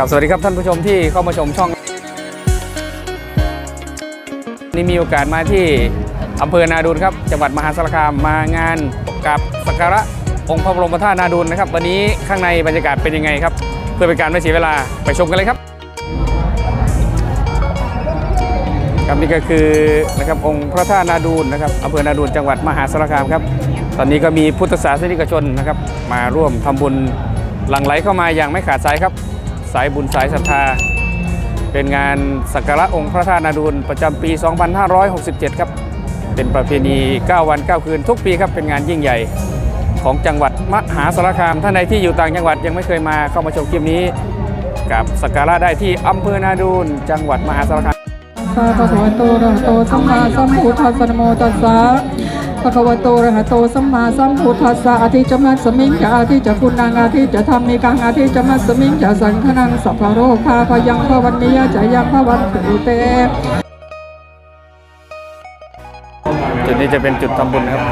ครับสวัสดีครับท่านผู้ชมที่เข้ามาชมช่อง นี่มีโอกาสมาที่อำเภอนาดูนครับจังหวัดมหาสารคามมางานกับสักการะองค์พระบรมธาตุนาดูนนะครับ วันนี้ข้างในบรรยากาศเป็นยังไงครับ เพื่อเป็นการไม่เสียเวลาไปชมกันเลยครับ ครับนี่ก็คือนะครับองค์พระธาตุนาดูนนะครับอำเภอนาดูนจังหวัดมหาสารคามครับ ตอนนี้ก็มีพุทธศาสนิกชนนะครับ มาร่วมทำบุญหลั่งไหลเข้ามาอย่างไม่ขาดสายครับ สายบุญสายศรัทธา เป็นงานสักการะองค์พระธาตุนาดูลประจำปี 2567 ครับ เป็นประเพณี 9 วัน 9 คืนทุกปีครับเป็นงานยิ่งใหญ่ของจังหวัดมหาสารคามท่านใดที่อยู่ต่างจังหวัดยังไม่เคยมาเข้ามาชมคลิปนี้กับสักการะได้ที่อำเภอนาดูลจังหวัดมหาสารคามพระคะวะโตระโตสัมมาสัมพุทธัสสนะโมตัสสะ ภะคะวะโตระหะโตสัมมาสัมพุทธัสสะอาทิจมัสสมิงจะอาทิจะคุณนางอาทิจะธรรมิกังอาทิจะมัสสมิงจะสังฆนังสัพพโรคาพยังพวันนิยจะยังพวันตุเตจุดนี้จะเป็นจุดทำบุญครับ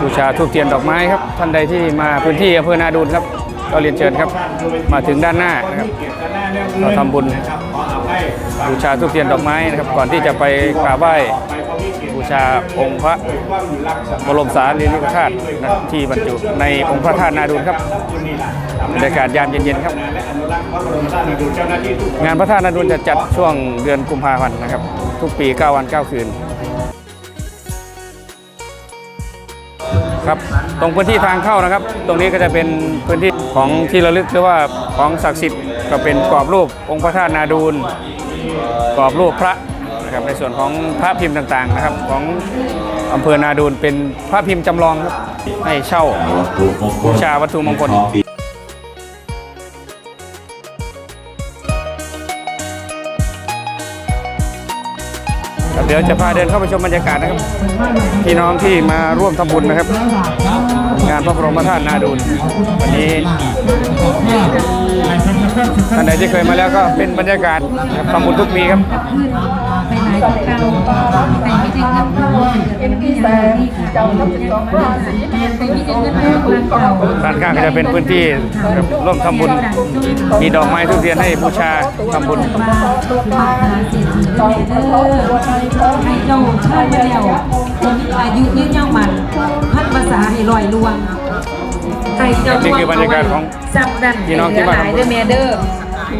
บูชาทูบเทียนดอกไม้ครับ ท่านใดที่มาพื้นที่อำเภอนาดูลครับ ก็เรียนเชิญครับ มาถึงด้านหน้านะครับเราทำบุญบูชาทูบเทียนดอกไม้นะครับ ก่อนที่จะไปกราบไหว้บูชาองค์พระบรมสารีริกธาตุนะที่บรรจุในองค์พระธาตุนาดูลครับบรรยากาศยามเย็นๆครับ งานพระธาตุนาดูลจะจัดช่วงเดือนกุมภาพันธ์นะครับ ทุกปี 9 วัน 9 คืน ครับ ตรงพื้นที่ทางเข้านะครับ ตรงนี้ก็จะเป็นพื้นที่ของที่ระลึกหรือว่าของศักดิ์สิทธิ์ก็เป็นกรอบรูปองค์พระธาตุนาดูลกรอบรูปพระนะครับในส่วนของพระพิมพ์ต่างๆนะครับ ของอำเภอนาดูลเป็นพระพิมพ์จำลองครับให้เช่าบูชาวัตถุมงคลเดี๋ยวจะพาเดินเข้าไปชมบรรยากาศนะครับ พี่น้องที่มาร่วมทำบุญนะครับ งานพระบรมธาตุนาดูลวันนี้ท่านใดที่เคยมาแล้วก็เป็นบรรยากาศทำบุญทุกปีครับทาไปไม่ได้เงินเป็นที่แสนเจ้านข้างก็จะเป็นพื้นที่ร่วมทำบุญ มีดอกไม้ทุกเทียนให้บูชาทำบุญให้เจ้าชาติมาแล้ วอายุยืนยาวมันพันภาษาให้ลอยลวงให้เจ้านี่คือบรรยากาศของสับดันพี่น้องที่มาหลายเด้อแม่เด้อพร